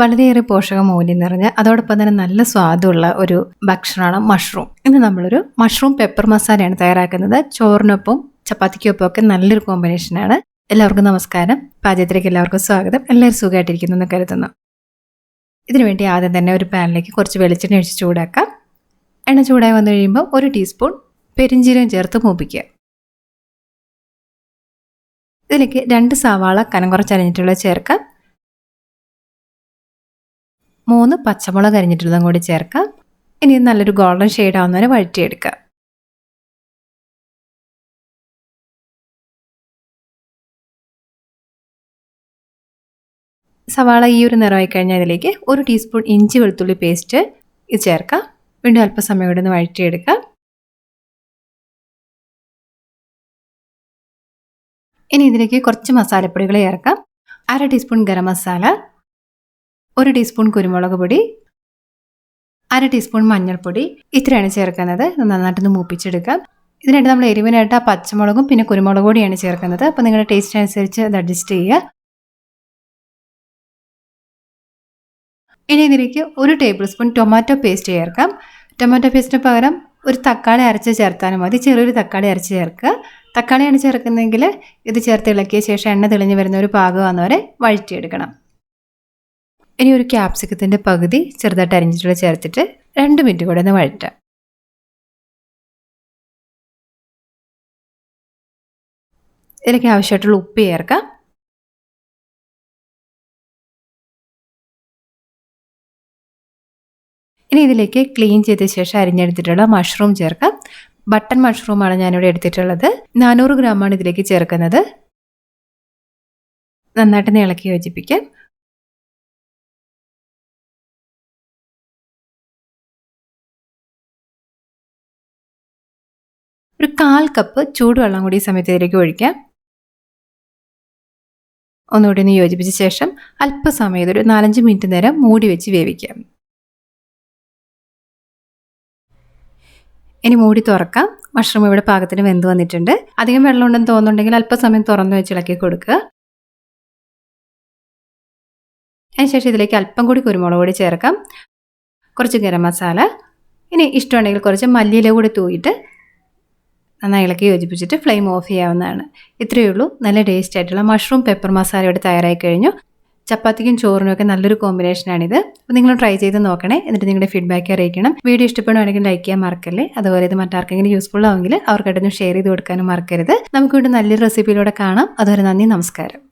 വളരെയേറെ പോഷക മൂല്യം നിറഞ്ഞ അതോടൊപ്പം തന്നെ നല്ല സ്വാദുള്ള ഒരു ഭക്ഷണമാണ് മഷ്റൂം. ഇന്ന് നമ്മളൊരു മഷ്റൂം പെപ്പർ മസാലയാണ് തയ്യാറാക്കുന്നത്. ചോറിനൊപ്പം ചപ്പാത്തിക്കൊപ്പം ഒക്കെ നല്ലൊരു കോമ്പിനേഷനാണ് എല്ലാവർക്കും നമസ്കാരം. പാചകത്തിലേക്ക് എല്ലാവർക്കും സ്വാഗതം. എല്ലാവരും സുഖമായിട്ടിരിക്കുന്നു എന്ന് കരുതുന്നു. ഇതിനുവേണ്ടി ആദ്യം തന്നെ ഒരു പാനിലേക്ക് കുറച്ച് വെളിച്ചെണ്ണ ഒഴിച്ച് ചൂടാക്കാം. എണ്ണ ചൂടായി വന്നു കഴിയുമ്പോൾ ഒരു ടീസ്പൂൺ പെരിഞ്ചീരകം ചേർത്ത് മൂപ്പിക്കുക. ഇതിലേക്ക് രണ്ട് സവാള കനം കുറച്ചരിഞ്ഞിട്ടുള്ള ചേർക്കാം. മൂന്ന് പച്ചമുളക് അരിഞ്ഞിട്ടുള്ളതും കൂടി ചേർക്കാം. ഇനി നല്ലൊരു ഗോൾഡൻ ഷെയ്ഡ് ആവുന്നവരെ വഴറ്റിയെടുക്കാം. സവാള ഈ ഒരു നിറമായി കഴിഞ്ഞാൽ അതിലേക്ക് ഒരു ടീസ്പൂൺ ഇഞ്ചി വെളുത്തുള്ളി പേസ്റ്റ് ഇത് ചേർക്കാം. വീണ്ടും അല്പസമയം ഇവിടെ നിന്ന് വഴറ്റിയെടുക്കാം. ഇനി ഇതിലേക്ക് കുറച്ച് മസാലപ്പൊടികൾ ചേർക്കാം. അര ടീസ്പൂൺ ഗരം മസാല ഒരു ടീസ്പൂൺ കുരുമുളക് പൊടി അര ടീസ്പൂൺ മഞ്ഞൾപ്പൊടി. ഇത്രയാണ് ചേർക്കുന്നത്. നന്നായിട്ടൊന്ന് മൂപ്പിച്ചെടുക്കാം. ഇതിനായിട്ട് നമ്മൾ എരിവിനായിട്ട് ആ പച്ചമുളകും പിന്നെ കുരുമുളക് പൊടിയാണ് ചേർക്കുന്നത്. അപ്പോൾ നിങ്ങളുടെ ടേസ്റ്റ് അനുസരിച്ച് അത് അഡ്ജസ്റ്റ് ചെയ്യുക. ഇനി ഇതിലേക്ക് ഒരു ടേബിൾ സ്പൂൺ ടൊമാറ്റോ പേസ്റ്റ് ചേർക്കാം. ടൊമാറ്റോ പേസ്റ്റിന് പകരം ഒരു തക്കാളി അരച്ച് ചേർത്താലും മതി. ചെറിയൊരു തക്കാളി അരച്ച് ചേർക്കുക. തക്കാളിയാണ് ചേർക്കുന്നതെങ്കിൽ ഇത് ചേർത്ത് ഇളക്കിയ ശേഷം എണ്ണ തെളിഞ്ഞ് വരുന്ന ഒരു പാകമാകുന്നവരെ വഴറ്റിയെടുക്കണം. ഇനി ഒരു ക്യാപ്സിക്കത്തിന്റെ പകുതി ചെറുതായിട്ട് അരിഞ്ഞിട്ടുള്ള ചേർത്തിട്ട് രണ്ട് മിനിറ്റ് കൂടെ ഒന്ന് വഴറ്റാം. ഇതിലേക്ക് ആവശ്യമായിട്ടുള്ള ഉപ്പ് ചേർക്കാം. ഇനി ഇതിലേക്ക് ക്ലീൻ ചെയ്ത ശേഷം അരിഞ്ഞെടുത്തിട്ടുള്ള മഷ്റൂം ചേർക്കാം. ബട്ടൺ മഷ്റൂമാണ് ഞാനിവിടെ എടുത്തിട്ടുള്ളത്. നാനൂറ് ഗ്രാമാണ് ഇതിലേക്ക് ചേർക്കുന്നത്. നന്നായിട്ട് ഇളക്കി യോജിപ്പിക്കാം. ഒരു കാൽ കപ്പ് ചൂടുവെള്ളം കൂടി ഈ സമയത്ത് ഇതിലേക്ക് ഒഴിക്കാം. ഒന്നുകൂടി ഒന്ന് യോജിപ്പിച്ച ശേഷം അല്പസമയം ഒരു നാലഞ്ച് മിനിറ്റ് നേരം മൂടി വെച്ച് വേവിക്കാം. ഇനി മൂടി തുറക്കാം. മഷ്റൂം ഇവിടെ പാകത്തിന് വെന്ത് വന്നിട്ടുണ്ട്. അധികം വെള്ളം ഉണ്ടെന്ന് തോന്നുന്നുണ്ടെങ്കിൽ അല്പസമയം തുറന്നു വെച്ച് ഇളക്കി കൊടുക്കുക. അതിനുശേഷം ഇതിലേക്ക് അല്പം കൂടി കുരുമുളക് കൂടി ചേർക്കാം. കുറച്ച് ഗരം മസാല. ഇനി ഇഷ്ടമുണ്ടെങ്കിൽ കുറച്ച് മല്ലിയില കൂടി തൂയിട്ട് നന്നായി ഇളക്കി യോജിപ്പിച്ചിട്ട് ഫ്ലെയിം ഓഫ് ചെയ്യാവുന്നതാണ്. ഇത്രയേ ഉള്ളൂ. നല്ല ടേസ്റ്റ് ആയിട്ടുള്ള മഷ്റൂം പെപ്പർ മസാല ഇവിടെ തയ്യാറായി കഴിഞ്ഞു. ചപ്പാത്തിക്കും ചോറിനും ഒക്കെ നല്ലൊരു കോമ്പിനേഷനാണിത് അപ്പോൾ നിങ്ങൾ ട്രൈ ചെയ്ത് നോക്കണേ. എന്നിട്ട് നിങ്ങളുടെ ഫീഡ്ബാക്ക് അറിയിക്കണം. വീഡിയോ ഇഷ്ടപ്പെടുവാണെങ്കിൽ ലൈക്ക് ചെയ്യാൻ മറക്കല്ലേ? അതുപോലെ ഇത് മറ്റാർക്കെങ്കിലും യൂസ്ഫുൾ ആവുമെങ്കിൽ അവർക്കായിട്ടൊന്ന് ഷെയർ ചെയ്ത് കൊടുക്കാനും മറക്കരുത്. നമുക്ക് വീണ്ടും നല്ലൊരു റെസിപ്പിയിലൂടെ കാണാം. അതുവരെ നന്ദി നമസ്കാരം.